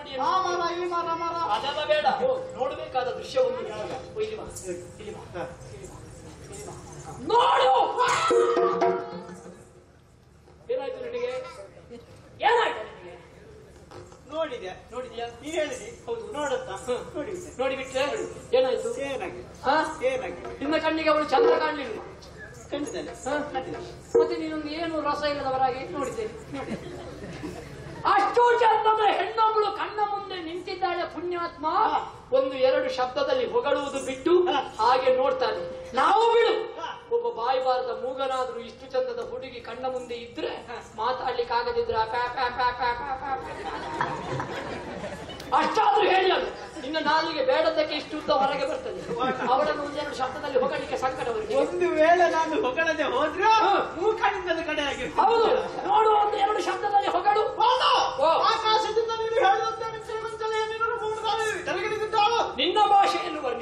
ನೋಡಿ ಅದೆಲ್ಲ ಬೇಡ. ನೋಡಬೇಕಾದ ದೃಶ್ಯ ಒಂದು ಇಲ್ಲಿ ಬಾ. ಇಲ್ಲಿ ಬಾ. ನೋಡು! ಏನಾಯ್ತು ನಿನಗೆ? ಏನಾಯ್ತು ನಿನಗೆ? ನೋಡಿದ್ಯಾ? ನೋಡಿದ್ಯಾ? ನೀ ಹೇಳಿದಿ ಹೌದು. ನೋಡತ್ತ? ನೋಡಿ ನೋಡಿಬಿಟ್ರೆ ಏನಾಯ್ತು? ಏನಾಗಿದೆ ಹಾ? ಏನಾಗಿದೆ ನಿನ್ನ ಕಣ್ಣಿಗೆ ಅವಳು ಚಂದ್ರ ಕಾಣಲಿಲ್ಲ. ಕಂಡಿದ್ದೇನೆ? ಮತ್ತೆ ನೀನೊಂದು ಏನು ರಸ ಇಲ್ಲದವರಾಗಿ ನೋಡಿದ್ದೇನೆ ಅಷ್ಟು ಚಂದದ ಹೆಣ್ಣೊಬ್ಬಳು ಕಣ್ಣ ಮುಂದೆ ನಿಂತಿದ್ದಾಳೆ ಪುಣ್ಯಾತ್ಮ. ಒಂದು ಎರಡು ಶಬ್ದದಲ್ಲಿ ಹೊಗಳುವುದು ಬಿಟ್ಟು ಹಾಗೆ ನೋಡ್ತಾನೆ. ನಾವು ಬಿಡು. ಒಬ್ಬ ಬಾಯಿ ಬಾರದ ಮೂಗನಾದ್ರೂ ಇಷ್ಟು ಚಂದದ ಹುಡುಗಿ ಕಣ್ಣ ಮುಂದೆ ಇದ್ರೆ ಮಾತಾಡ್ಲಿಕ್ಕೆ ಆಗದಿದ್ರೆ. ಅಷ್ಟಾದ್ರೂ ಹೇಳಿ ಅದು. ನಿನ್ನ ನಾಲಿಗೆ ಬೇಡದಕ್ಕೆ ಇಷ್ಟು ಉದ್ದ ಹೊರಗೆ ಬರ್ತದೆ. ಅವಳನ್ನು ಒಂದೆರಡು ಶಬ್ದದಲ್ಲಿ ಹೊಗಳಿಕೆ ಸಂಕಟ ಒಂದು ವೇಳೆ ನಾನು ಹೊಗಳದೆ ಹೋದ್ರೆ ಹ. ಮೂಕನಿಂದಲೇ ಕಡೆ ಹೌದು ನೋಡು ಒಂದು ಎರಡು ಶಬ್ದದಲ್ಲಿ ಹೊಗಳು ಓ. ಆಕಾಶದಿಂದ ನೀನು ಹೇಳಿದಂತೆ ಮಿಂಚಲೇ ನೀನು ಮೂಡುತ್ತಾಳೆ ತಲೆಗಿಡಿದಿದ್ದಾಳು ನಿನ್ನ ಭಾಷೆಯನ್ನು ವರ್ಣಿಸು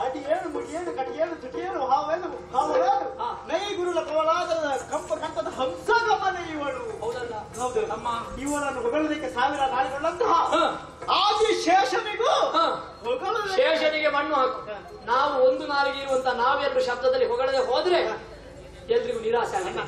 ಅಡಿ ಏನು ಮುಡಿ ಏನು ಕಡಿ ಏನು ತುಟಿ ಏನು ಹಾವೇನು ಹಾವೇನು. ನೈ ಗುರುಳ ಕವಲಾದ ಕಂಪ ಕಂಠದ ಹಂಸಗಮನ ಇವಳು. ಹೌದಲ್ಲ. ಹೌದು. ನಮ್ಮ ಇವಳನ್ನು ಹೊಗಳಲಿಕ್ಕೆ ಸಾವಿರ ನಾಳೆಗಳಂತಹ. ಆದಿ ಶೇಷನಿಗೂ ಹ. ಹೊಗಳಲಿಕ್ಕೆ ಶೇಷನಿಗೆ ಮಣ್ಣು ಹಾಕು. ನಾವು ಒಂದು ನಾಲಿಗೆ ಇರುವಂತ ನಾವೆರಡು ಶಬ್ದದಲ್ಲಿ ಹೊಗಳದೆ ಹೋದ್ರೆ ಎಲ್ರಿಗೂ ನಿರಾಸೆ ಆಗಲ್ಲ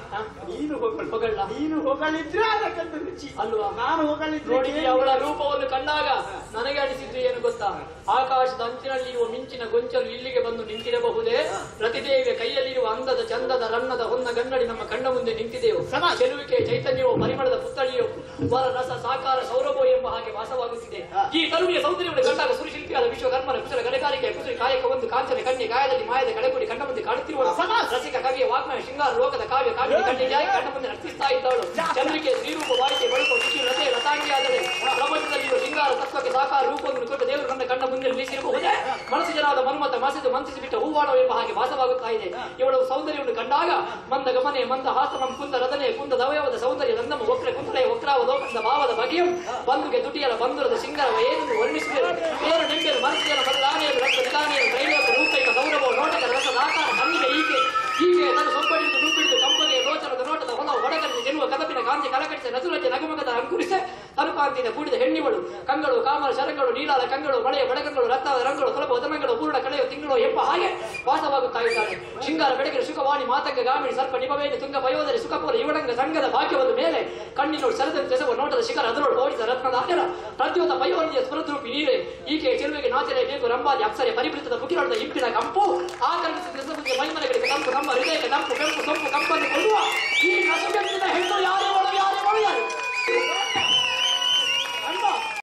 ನೀನು ಹೊಗಳ. ನೀನು ಹೊಗಳಿದ್ರೆ ಅದಕ್ಕಂತ ರುಚಿ ಅಲ್ವಾ ನಾನು ಹೊಗಳಿದ್ರೆ ನೋಡಿ ಅವಳ ರೂಪವನ್ನು ಕಂಡಾಗ ನನಗೆ ಅನಿಸಿದ್ರೆ ಏನು ಗೊತ್ತಾ? ಆಕಾಶದ ಅಂಚಿನಲ್ಲಿರುವ ಮಿಂಚಿನ ಗೊಂಚಲು ಇಲ್ಲಿಗೆ ಬಂದು ನಿಂತಿರಬಹುದೇ? ಪ್ರತಿದೇವಿಯ ಕೈಯಲ್ಲಿರುವ ಅಂದದ ಚಂದದ ರನ್ನದ ಹೊನ್ನ ಗನ್ನಡಿ ನಮ್ಮ ಕಣ್ಣ ಮುಂದೆ ನಿಂತಿದೆಯೋ? ಸಮ ಚೆಲುವಿಕೆ ಚೈತನ್ಯವೋ ಪರಿಮಳದ ಪುತ್ತಳಿಯೋ ವರ ರಸ ಸಾಕಾರ ಸೌರಭೋ ಎಂಬ ಹಾಗೆ ವಾಸವಾಗುತ್ತಿದೆ. ಈ ತರುಣಿಯ ಸೌಂದರ್ಯವನ್ನು ಕಂಡಾಗ ಸುರಿಶಿಲ್ಪಿಯಾದ ವಿಶ್ವಕರ್ಮರ ಕುಶಲ ಗಣಕಾರಿಕೆ ಕುಸುರಿ ಕಾಯಕ ಒಂದು ಕಾಂಚನ ಕನ್ಯೆ ಗಾಯದಲ್ಲಿ ಮಾಯದ ಕಳೆಗುಡಿ ಕಣ್ಣ ಮುಂದೆ ಕಾಣುತ್ತಿರುವ ರಸಿಕ ವಾಗ್ಮಯ ಶೃಂಗಾರ ಲೋಕದ ಕಾವ್ಯ ಕಾವ್ಯ ಕಣ್ಣಿಗಾಗಿ ಕಣ್ಣ ಮುಂದೆ ನರ್ತಿಸ್ತಾ ಇದ್ದವಳು. ಚಂದ್ರಿಕೆ ಶ್ರೀರೂಪ ವಾಯಿಕೆ ಬಳುಕು ಶುಚಿ ರತೆ ರತಾಂಗಿಯಾದರೆ ಪ್ರಪಂಚದಲ್ಲಿರುವ ಶೃಂಗಾರ ತತ್ವಕ್ಕೆ ಸಾಕಾರ ರೂಪವನ್ನು ಕೊಟ್ಟ ದೇವರು ನನ್ನ ಕಣ್ಣ ಮುಂದೆ ನಿಲ್ಲಿಸಿರಬಹುದೇ? ಮನಸ್ಸು ಜನಾದ ಮನ್ಮತ ಮಸಿದು ಮಂತಿಸಿಬಿಟ್ಟ ಬಿಟ್ಟ ಹೂವಾಡೋ ಎಂಬ ಹಾಗೆ ಭಾಸವಾಗುತ್ತಾ ಇದೆ ಇವಳ ಸೌಂದರ್ಯವನ್ನು ಕಂಡಾಗ ಮಂದ ಗಮನೆ ಮಂದ ಹಾಸಮಂ ಕುಂದ ರದನೆ ಕುಂದ ದವಯವದ ಸೌಂದರ್ಯ ನಂದಮ ವಕ್ರ ಕುಂತಲೆಯ ವಕ್ರಾವ ಲೋಕದ ಭಾವದ ಬಗೆಯು. ಬಂಧುಗೆ ತುಟಿಯಲ ಬಂದುರದ ಸಿಂಗರವ ಏನೆಂದು ವರ್ಣಿಸಿದರು ಮನಸ್ಸಿನ ನಸುರಜ ನಗಮಗದ ಅಂಕುರಿಸೆ ತನುಕಾಂತಿನ ಕೂಡಿದ ಹೆಣ್ಣಿಗಳು, ಕಂಗಳು ಕಾಮರ ಶರಗಳು ನೀಲಾದ ಕಂಗಳು, ಮಳೆಯ ಬೆಳಗಗಳು ರಕ್ತದ ರಂಗಳು, ಸುಲಭ ವದನಗಳು ಪೂರ್ಣ ಕಳೆಯ ತಿಂಗಳು ಎಂಬ ಹಾಗೆ ವಾಸವಾಗುತ್ತಾ ಇದ್ದಾಳೆ ಶೃಂಗಾರ ಬೆಳಗಿನ ಸುಖವಾಣಿ ಮಾತಂಗ ಗಾಮಿಣಿ, ಸರ್ಪ ನಿಭವೇಣಿ ತುಂಗ ಪಯೋಧರಿ ಸುಖಪುರ ಇವಡಂಗ ಸಂಘದ ಭಾಗ್ಯವಾದ ಮೇಲೆ ಕಣ್ಣಿನೋಡು ಸರದಂತೆ ತೆಸವ ನೋಟದ ಶಿಖರ ಅದರೊಳು ಓಡಿದ ರತ್ನದ ಅಗರ ಪ್ರದ್ಯೋತ ಪಯೋನಿಯ ಸ್ಫುರದ್ರೂಪಿ ನೀರೆ ಈಕೆ ಚೆಲುವಿಗೆ ನಾಚಲೇಬೇಕು ರಂಬಾದಿ ಅಕ್ಷರೆ ಪರಿಪೃತದ ಮುಗಿರೊಳದ ಇಂಪಿನ ಕಂಪು